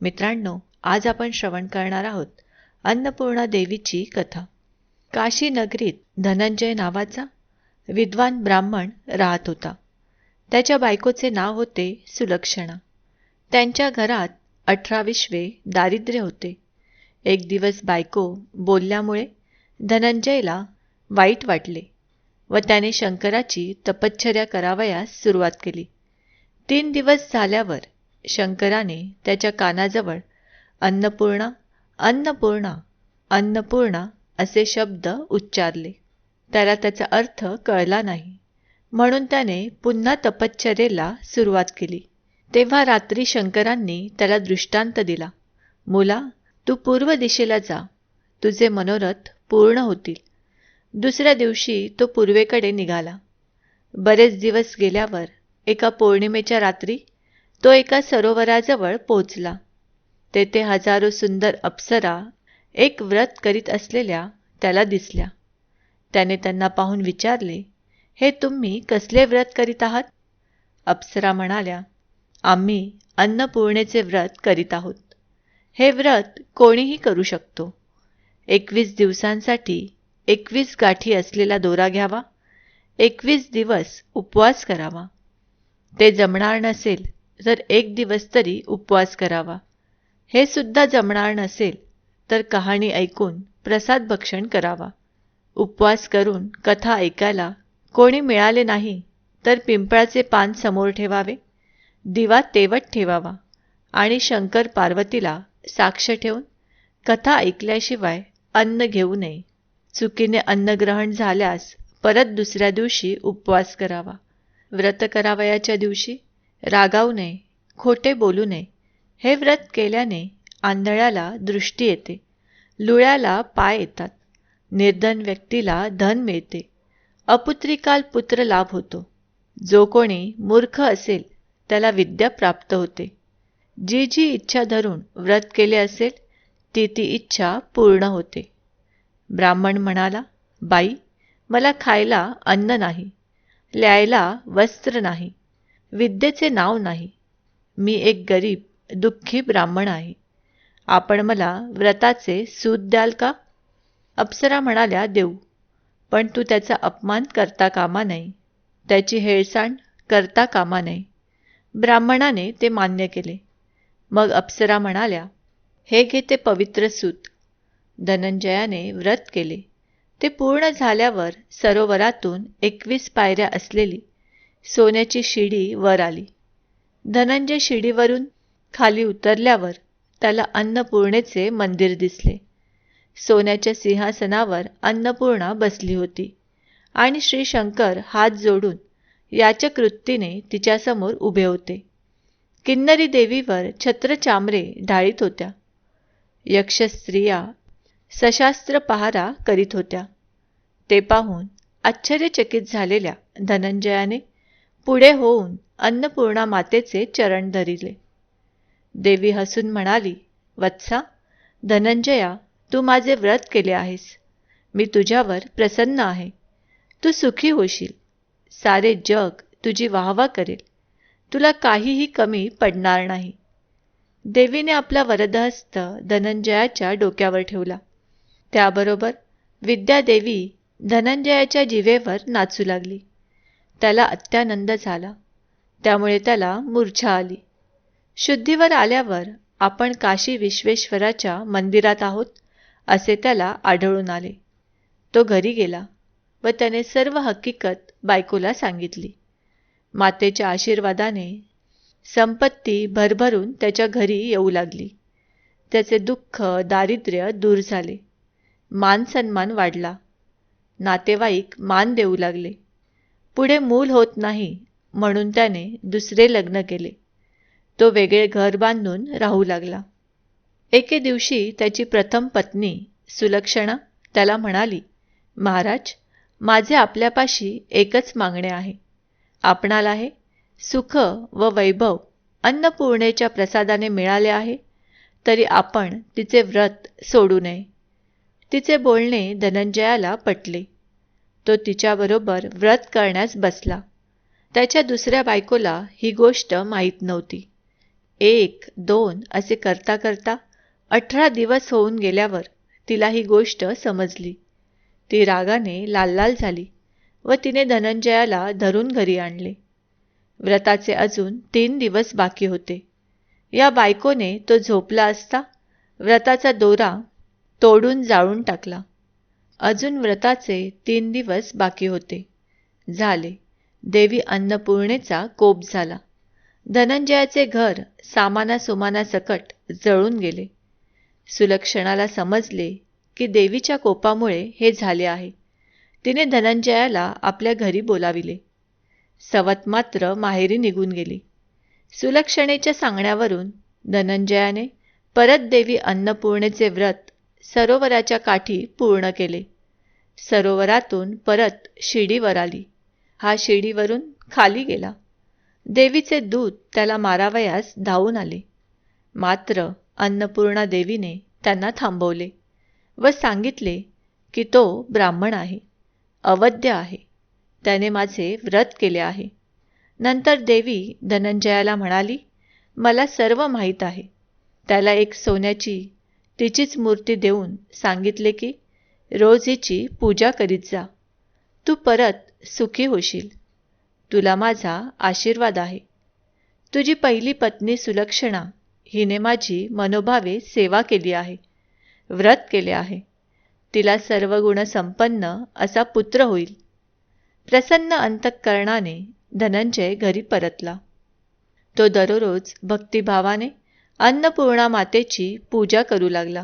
मित्रांनो आज आपण श्रवण करणार आहोत अन्नपूर्णा देवीची कथा. काशी नगरीत धनंजय नावाचा विद्वान ब्राह्मण राहत होता. त्याच्या बायकोचे नाव होते सुलक्षणा. त्यांच्या घरात अठरा विश्वे दारिद्र्य होते. एक दिवस बायको बोलल्यामुळे धनंजयला वाईट वाटले व त्याने शंकराची तपश्चर्या करावयास सुरुवात केली. तीन दिवस झाल्यावर शंकराने त्याच्या कानाजवळ अन्नपूर्णा अन्नपूर्णा अन्नपूर्णा असे शब्द उच्चारले. त्याला त्याचा अर्थ कळला नाही. म्हणून त्याने पुन्हा तपश्चर्येला सुरुवात केली. तेव्हा रात्री शंकरांनी त्याला दृष्टांत दिला. मुला तू पूर्व दिशेला जा. तुझे मनोरथ पूर्ण होतील. दुसऱ्या दिवशी तो पूर्वेकडे निघाला. बरेच दिवस गेल्यावर एका पौर्णिमेच्या रात्री तो एका सरोवराजवळ पोचला तेथे हजारो सुंदर अप्सरा एक व्रत करीत असलेल्या त्याला दिसल्या. त्याने त्यांना पाहून विचारले हे तुम्ही कसले व्रत करीत आहात? अप्सरा म्हणाल्या आम्ही अन्नपूर्णेचे व्रत करीत आहोत. हे व्रत कोणीही करू शकतो. एकवीस दिवसांसाठी एकवीस गाठी असलेला दोरा घ्यावा. एकवीस दिवस उपवास करावा. ते जमणार नसेल जर एक दिवस तरी उपवास करावा. हे सुद्धा जमणार नसेल तर कहाणी ऐकून प्रसाद भक्षण करावा. उपवास करून कथा ऐकायला कोणी मिळाले नाही तर पिंपळाचे पान समोर ठेवावे दिवा तेवत ठेवावा आणि शंकर पार्वतीला साक्ष ठेवून कथा ऐकल्याशिवाय अन्न घेऊ नये. चुकीने अन्नग्रहण झाल्यास परत दुसऱ्या दिवशी उपवास करावा. व्रत करावयाच्या दिवशी रागावू नये खोटे बोलू नये. हे व्रत केल्याने आंधळ्याला दृष्टी येते. लुळ्याला पाय येतात. निर्धन व्यक्तीला धन मिळते. अपुत्रिकाल पुत्र लाभ होतो. जो कोणी मूर्ख असेल त्याला विद्या प्राप्त होते. जी जी इच्छा धरून व्रत केले असेल ती ती इच्छा पूर्ण होते. ब्राह्मण म्हणाला बाई मला खायला अन्न नाही. ल्यायला वस्त्र नाही. विद्येचे नाव नाही. मी एक गरीब दुःखी ब्राह्मण आहे. आपण मला व्रताचे सूद द्याल का? अप्सरा म्हणाल्या देऊ. पण तू त्याचा अपमान करता कामा नाही. त्याची हेळसांड करता कामा नाही. ब्राह्मणाने ते मान्य केले. मग अप्सरा म्हणाल्या हे घे ते पवित्र सूत. धनंजयाने व्रत केले. ते पूर्ण झाल्यावर सरोवरातून एकवीस पायऱ्या असलेली सोन्याची शिडी वर आली. धनंजय शिडीवरून खाली उतरल्यावर त्याला अन्नपूर्णेचे मंदिर दिसले. सोन्याच्या सिंहासनावर अन्नपूर्णा बसली होती आणि श्री शंकर हात जोडून याच्या वृत्तीने तिच्यासमोर उभे होते. किन्नरी देवीवर छत्रचामरे ढाळीत होत्या. यक्ष स्त्रिया सशास्त्र पहारा करीत होत्या. ते पाहून आश्चर्यचकित झालेल्या धनंजयाने पुढे होऊन अन्नपूर्णा मातेचे चरण धरिले. देवी हसून म्हणाली वत्सा धनंजया तू माझे व्रत केले आहेस. मी तुझ्यावर प्रसन्न आहे. तू सुखी होशील. सारे जग तुझी वाहवा करेल. तुला काहीही कमी पडणार नाही. देवीने आपला वरदहस्त धनंजयाच्या डोक्यावर ठेवला. त्याबरोबर विद्यादेवी धनंजयाच्या जिवेवर नाचू लागली. त्याला अत्यानंद झाला. त्यामुळे त्याला मूर्छा आली. शुद्धीवर आल्यावर आपण काशी विश्वेश्वराच्या मंदिरात आहोत असे त्याला आढळून आले. तो घरी गेला व त्याने सर्व हकीकत बायकोला सांगितली. मातेच्या आशीर्वादाने संपत्ती भरभरून त्याच्या घरी येऊ लागली. त्याचे दुःख दारिद्र्य दूर झाले. मान सन्मान वाढला. नातेवाईक मान देऊ लागले. पुढे मूल होत नाही म्हणून त्याने दुसरे लग्न केले. तो वेगळे घर बांधून राहू लागला. एके दिवशी त्याची प्रथम पत्नी सुलक्षणा त्याला म्हणाली महाराज माझे आपल्यापाशी एकच मागणे आहे. आपणाला हे सुख व वैभव अन्नपूर्णेच्या प्रसादाने मिळाले आहे तरी आपण तिचे व्रत सोडू नये. तिचे बोलणे धनंजयाला पटले. तो तिच्याबरोबर व्रत करण्यास बसला. त्याच्या दुसऱ्या बायकोला ही गोष्ट माहीत नव्हती. एक दोन असे करता करता अठरा दिवस होऊन गेल्यावर तिला ही गोष्ट समजली. ती रागाने लाल लाल झाली व तिने धनंजयाला धरून घरी आणले. व्रताचे अजून तीन दिवस बाकी होते. या बायकोने तो झोपला असता व्रताचा दोरा तोडून जाळून टाकला. अजून व्रताचे तीन दिवस बाकी होते. झाले. देवी अन्नपूर्णेचा कोप झाला. धनंजयाचे घर सामानासुमानासकट जळून गेले. सुलक्षणाला समजले की देवीच्या कोपामुळे हे झाले आहे. तिने धनंजयाला आपल्या घरी बोलाविले. सवत मात्र माहेरी निघून गेली. सुलक्षणेच्या सांगण्यावरून धनंजयाने परत देवी अन्नपूर्णेचे व्रत सरोवराच्या काठी पूर्ण केले. सरोवरातून परत शिडीवर आली. हा शिडीवरून खाली गेला. देवीचे दूत त्याला मारावयास धावून आले. मात्र अन्नपूर्णा देवीने त्यांना थांबवले व सांगितले की तो ब्राह्मण आहे अवध्य आहे. त्याने माझे व्रत केले आहे. नंतर देवी धनंजयाला म्हणाली मला सर्व माहीत आहे. त्याला एक सोन्याची तिचीच मूर्ती देऊन सांगितले की रोज हिची पूजा करीत जा. तू परत सुखी होशील. तुला माझा आशीर्वाद आहे. तुझी पहिली पत्नी सुलक्षणा हिने माझी मनोभावे सेवा केली आहे. व्रत केले आहे. तिला सर्व गुण संपन्न असा पुत्र होईल. प्रसन्न अंतःकरणाने धनंजय घरी परतला. तो दररोज भक्तिभावाने अन्नपूर्णा मातेची पूजा करू लागला.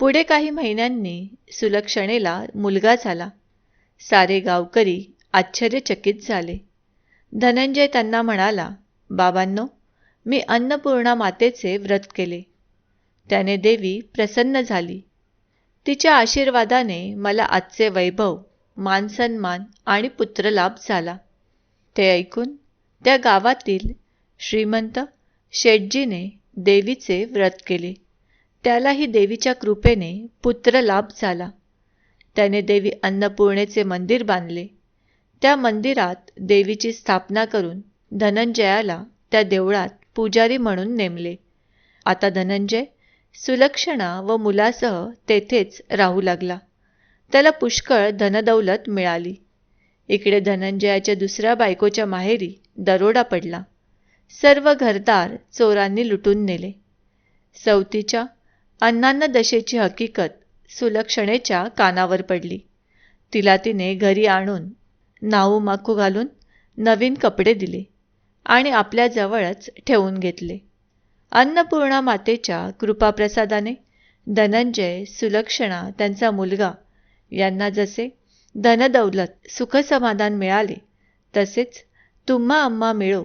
पुढे काही महिन्यांनी सुलक्षणेला मुलगा झाला. सारे गावकरी आश्चर्यचकित झाले. धनंजय त्यांना म्हणाला बाबांनो मी अन्नपूर्णा मातेचे व्रत केले. त्याने देवी प्रसन्न झाली. तिच्या आशीर्वादाने मला आजचे वैभव मानसन्मान आणि पुत्रलाभ झाला. ते ऐकून त्या गावातील श्रीमंत शेटजीने देवीचे व्रत केले. त्यालाही देवीच्या कृपेने पुत्र लाभ झाला. त्याने देवी अन्नपूर्णेचे मंदिर बांधले. त्या मंदिरात देवीची स्थापना करून धनंजयाला त्या देवळात पुजारी म्हणून नेमले. आता धनंजय सुलक्षणा व मुलासह तेथेच राहू लागला. त्याला पुष्कळ धनदौलत मिळाली. इकडे धनंजयाच्या दुसऱ्या बायकोच्या माहेरी दरोडा पडला. सर्व घरदार चोरांनी लुटून नेले. सवतीच्या अन्नान्न दशेची हकीकत सुलक्षणेच्या कानावर पडली. तिला तिने घरी आणून नाऊ माकू घालून नवीन कपडे दिले आणि आपल्याजवळच ठेवून घेतले. अन्नपूर्णा मातेच्या कृपाप्रसादाने धनंजय सुलक्षणा त्यांचा मुलगा यांना जसे धनदौलत सुखसमाधान मिळाले तसेच तुम्हा आम्हा मिळो